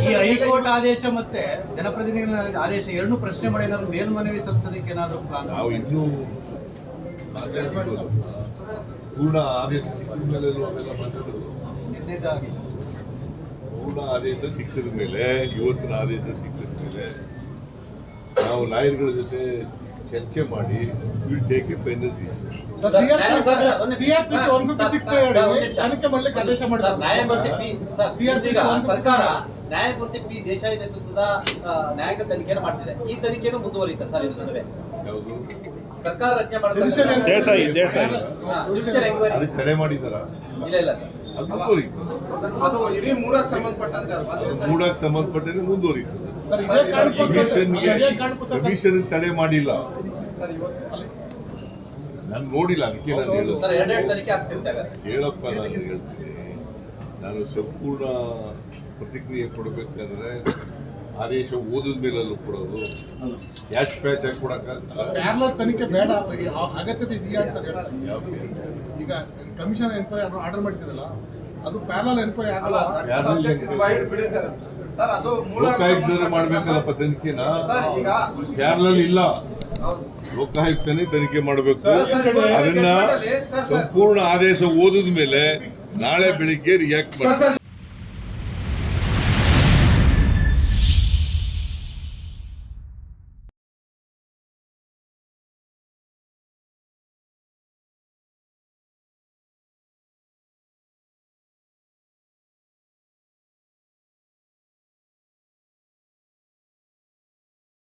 ಈ ಹೈಕೋರ್ಟ್ ಆದೇಶ ಮತ್ತೆ ಜನಪ್ರತಿನಿಧಿಗಳ ಆದೇಶ ಎರಡು ಪ್ರಶ್ನೆ ಮಾಡಿ ಏನಾದ್ರು ಮೇಲ್ಮನವಿ ಸಲ್ಲಿಸೋದಕ್ಕೆ ಏನಾದ್ರು ಪ್ಲಾನ್ ನಾವು ಇನ್ನೂ ಪೂರ್ಣ ಆದೇಶ ಸಿಕ್ಕಿದ ಮೇಲೆ ಅವೆಲ್ಲ ಮಾತಾಡೋದು? ಪೂರ್ಣ ಆದೇಶ ಸಿಕ್ಕಿದ ಮೇಲೆ ಇವತ್ತಿನ ಆದೇಶ ಸಿಕ್ಕಿದ ಮೇಲೆ ನಾವು ಲಾಯರ್ಗಳ ಜೊತೆ ಚರ್ಚೆ ಮಾಡಿ ವಿಲ್ ಟೇಕ್ ಎ ಫೈನಲ್ ಸರ್ಕಾರ ನ್ಯಾಯಮೂರ್ತಿ ಪಿ ದೇಶಾಯಿ ನೇತೃತ್ವದ ತನಿಖೆಯನ್ನು ಮಾಡ್ತಿದೆ. ಈ ತನಿಖೆನೂ ಮುಂದುವರಿಯುತ್ತೆ ಸರ್ ಇದು ನಡುವೆ. ಸರ್ಕಾರ ರಚನೆ ಮಾಡಿದ್ರೆ ತಡೆ ಮಾಡಿದಾರ ಇಲ್ಲ ಇಲ್ಲ ಸರ್. ಅದು ಅದು ಇಡೀ ಮೂಡಕ್ಕೆ ಸಂಬಂಧಪಟ್ಟಂತೆ ಅಲ್ವಾ? ಅದೇ ಸರಿ. ಮೂಡಕ್ಕೆ ಸಂಬಂಧಪಟ್ಟಂತೆ ಸರ್ ಇದೇ ಕಾರಣಕ್ಕೋಸ್ಕರ ಕಮಿಷನ್ಗೆ ಇದೇ ಕಾರಣಕ್ಕೋಸ್ಕರ ಕಮಿಷನ್ ತಡೆ ಮಾಡಿಲ್ಲ. ಸರ್ ಇವತ್ತು ಅಲ್ಲಿ- ನಾನು ನೋಡಿಲ್ಲ ಅದಕ್ಕೆ ನಾನು ಹೇಳೋದು. ಸರ್ ತನಿಖೆ ಹೇಳಪ್ಪ ನಾನು ಹೇಳ್ತೀನಿ. ನಾನು ಸಂಪೂರ್ಣ ಪ್ರತಿಕ್ರಿಯೆ ಕೊಡಬೇಕಾದ್ರೆ ಆದೇಶ ಓದಿದ ಮೇಲಲ್ಲೂ ಕೊಡೋದು ಕ್ಯಾಶ್ ಪ್ಯಾಚ್ ಆಗಿ ಕೊಡಕ್ಕಾಗಲ್ಲ ಪ್ಯಾರಲಲ್ ತನಿಖೆ ಬೇಡ. ಅಗತ್ಯತೆ ಇದೆಯಾ ಅಂತ ಸರ್? ಈಗ ಕಮಿಷನ್ ಎನ್ಕ್ವೈರಿ ಆರ್ಡರ್ ಮಾಡ್ತಿರಲ್ಲ ಅದು ಪ್ಯಾರಲಲ್ ಎನ್ಕ್ವೈರಿ ಆಗಲ್ಲ ಬಿಡಿ. ಸರ್. ಸರ್ ಅದು ಲೋಕಾಯುಕ್ತರು ಮಾಡ್ಬೇಕಲ್ಲಪ್ಪ ತನಿಖೆನ? ಸರ್ ಈಗ ಪ್ಯಾರಲಲ್ ಇಲ್ಲ. ಲೋಕಾಯುಕ್ತನೇ ತನಿಖೆ ಮಾಡಬೇಕು. ಅದನ್ನ ಸರ್, ಸರ್. ಸಂಪೂರ್ಣ ಆದೇಶ ಓದಿದ ಮೇಲೆ ನಾಳೆ ಬೆಳಿಗ್ಗೆ ರಿಯಾಕ್ಟ್ ಮಾಡಿ